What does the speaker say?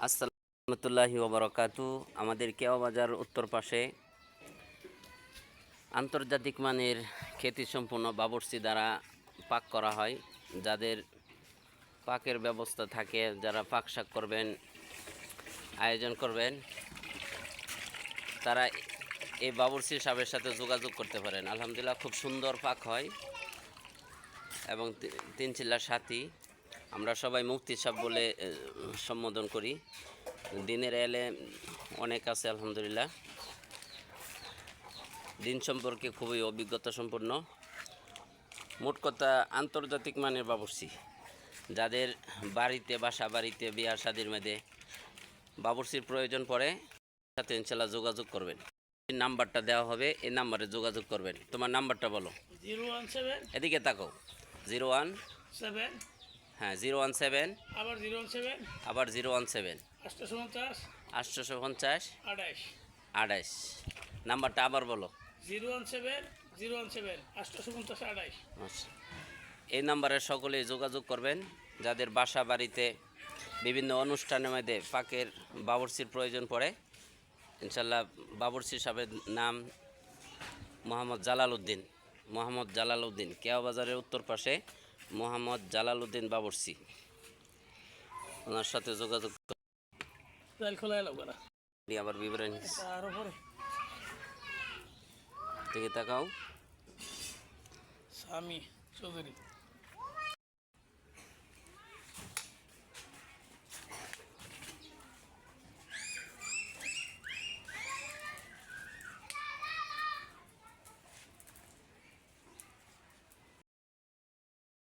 আসসালামতুল্লাহি ওবরাকাতু আমাদের কেওয়া বাজার উত্তর পাশে আন্তর্জাতিক মানের খ্যাতি খ্যাতিসম্পন্ন বাবরসি দ্বারা পাক করা হয়, যাদের পাকের ব্যবস্থা থাকে, যারা পাক শাক করবেন, আয়োজন করবেন, তারা এই বাবরসি সাহেবের সাথে যোগাযোগ করতে পারেন। আলহামদুলিল্লাহ খুব সুন্দর পাক হয় এবং তিন চিল্লার সাথী আমরা সবাই মুক্তি সাহেব বলে সম্বোধন করি। দিনের এলে অনেক আছে আলহামদুলিল্লাহ। দিন সম্পর্কে খুবই অভিজ্ঞতা সম্পন্ন। মোট কথা আন্তর্জাতিক মানের বাবরসি যাদের বাড়িতে বাসা বাড়িতে বিয়া শাদির মেয়েদে বাবরসির প্রয়োজন পড়ে সাথে ইনশাল্লাহ যোগাযোগ করবেন। নাম্বারটা দেওয়া হবে এই নাম্বারে যোগাযোগ করবেন। তোমার নাম্বারটা বলো। জিরো ওয়ান সেভেন এদিকে তাকাও। জিরো ওয়ান সেভেন হ্যাঁ জিরো ওয়ান সেভেন। আবার জিরো ওয়ান সেভেন। আবার জিরো ওয়ান সেভেন। আটশোশো পঞ্চাশ আটশোশো পঞ্চাশ আঠাশ আঠাইশ নাম্বারটা আবার বলো। Zero one seven zero one seven আটশোশো পঞ্চাশ আঠাশ আচ্ছা। এই নাম্বারে সকলে যোগাযোগ করবেন। যাদের বাসা বাড়িতে বিভিন্ন অনুষ্ঠানের মধ্যে পাকের বাবরসির প্রয়োজন পড়ে ইনশাল্লাহ বাবরসি সাহেবের নাম মোহাম্মদ জালাল উদ্দিন মোহাম্মদ জালাল উদ্দিন কেয়া বাজারের উত্তর পাশে মোহাম্মদ জালাল উদ্দিন বাবরসি। ওনার সাথে যোগাযোগ আবার বিবরণ থেকে তাকাও। স্বামী চৌধুরী।